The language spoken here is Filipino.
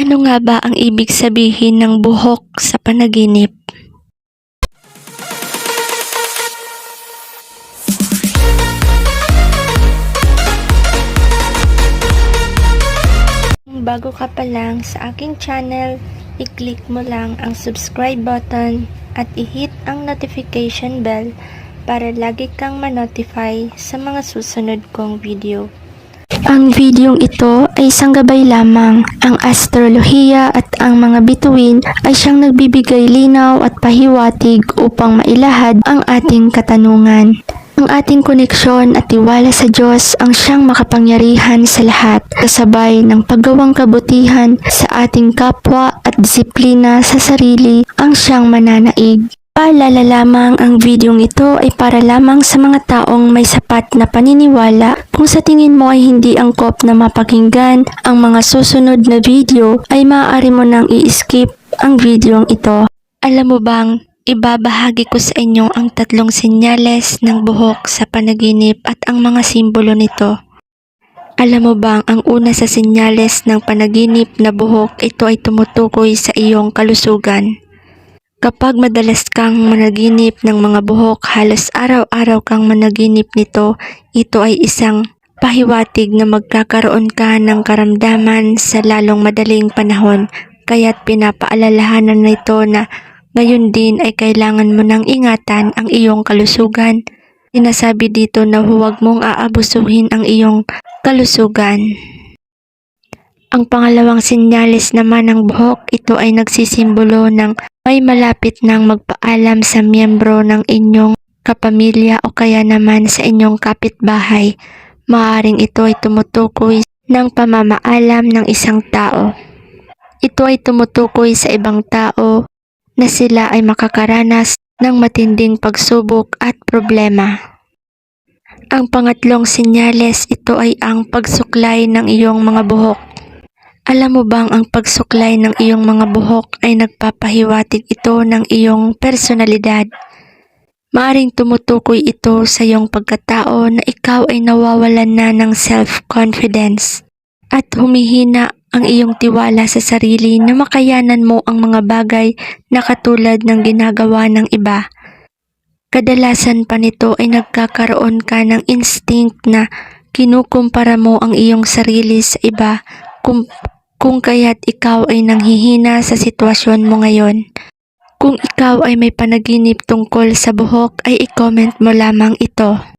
Ano nga ba ang ibig sabihin ng buhok sa panaginip? Bago ka pa lang sa aking channel, i-click mo lang ang subscribe button at i-hit ang notification bell para lagi kang ma-notify sa mga susunod kong video. Ang videong ito ay isang gabay lamang. Ang astrolohiya at ang mga bituin ay siyang nagbibigay linaw at pahiwatig upang mailahad ang ating katanungan. Ang ating koneksyon at tiwala sa Diyos ang siyang makapangyarihan sa lahat, kasabay ng paggawang kabutihan sa ating kapwa at disiplina sa sarili ang siyang mananaig. Paalala lamang ang videong ito ay para lamang sa mga taong may sapat na paniniwala. Kung sa tingin mo ay hindi angkop na mapakinggan ang mga susunod na video ay maaari mo nang i-skip ang videong ito. Alam mo bang ibabahagi ko sa inyo ang tatlong senyales ng buhok sa panaginip at ang mga simbolo nito. Alam mo bang ang una sa senyales ng panaginip na buhok ito ay tumutukoy sa iyong kalusugan? Kapag madalas kang managinip ng mga buhok, halos araw-araw kang managinip nito, ito ay isang pahiwatig na magkakaroon ka ng karamdaman sa lalong madaling panahon. Kaya't pinapaalalahanan nito na ngayon din ay kailangan mo nang ingatan ang iyong kalusugan. Sinasabi dito na huwag mong aabusuhin ang iyong kalusugan. Ang pangalawang sinyalis naman ng buhok, ito ay nagsisimbolo ng may malapit nang magpaalam sa miyembro ng inyong kapamilya o kaya naman sa inyong kapitbahay. Maaring ito ay tumutukoy ng pamamaalam ng isang tao. Ito ay tumutukoy sa ibang tao na sila ay makakaranas ng matinding pagsubok at problema. Ang pangatlong sinyales ito ay ang pagsuklay ng iyong mga buhok. Alam mo bang ang pagsuklay ng iyong mga buhok ay nagpapahiwatig ito ng iyong personalidad? Maaring tumutukoy ito sa iyong pagkatao na ikaw ay nawawalan na ng self-confidence at humihina ang iyong tiwala sa sarili na makayanan mo ang mga bagay na katulad ng ginagawa ng iba. Kadalasan pa nito ay nagkakaroon ka ng instinct na kinukumpara mo ang iyong sarili sa iba kung, kung kaya't ikaw ay nanghihina sa sitwasyon mo ngayon. Kung ikaw ay may panaginip tungkol sa buhok ay i-comment mo lamang ito.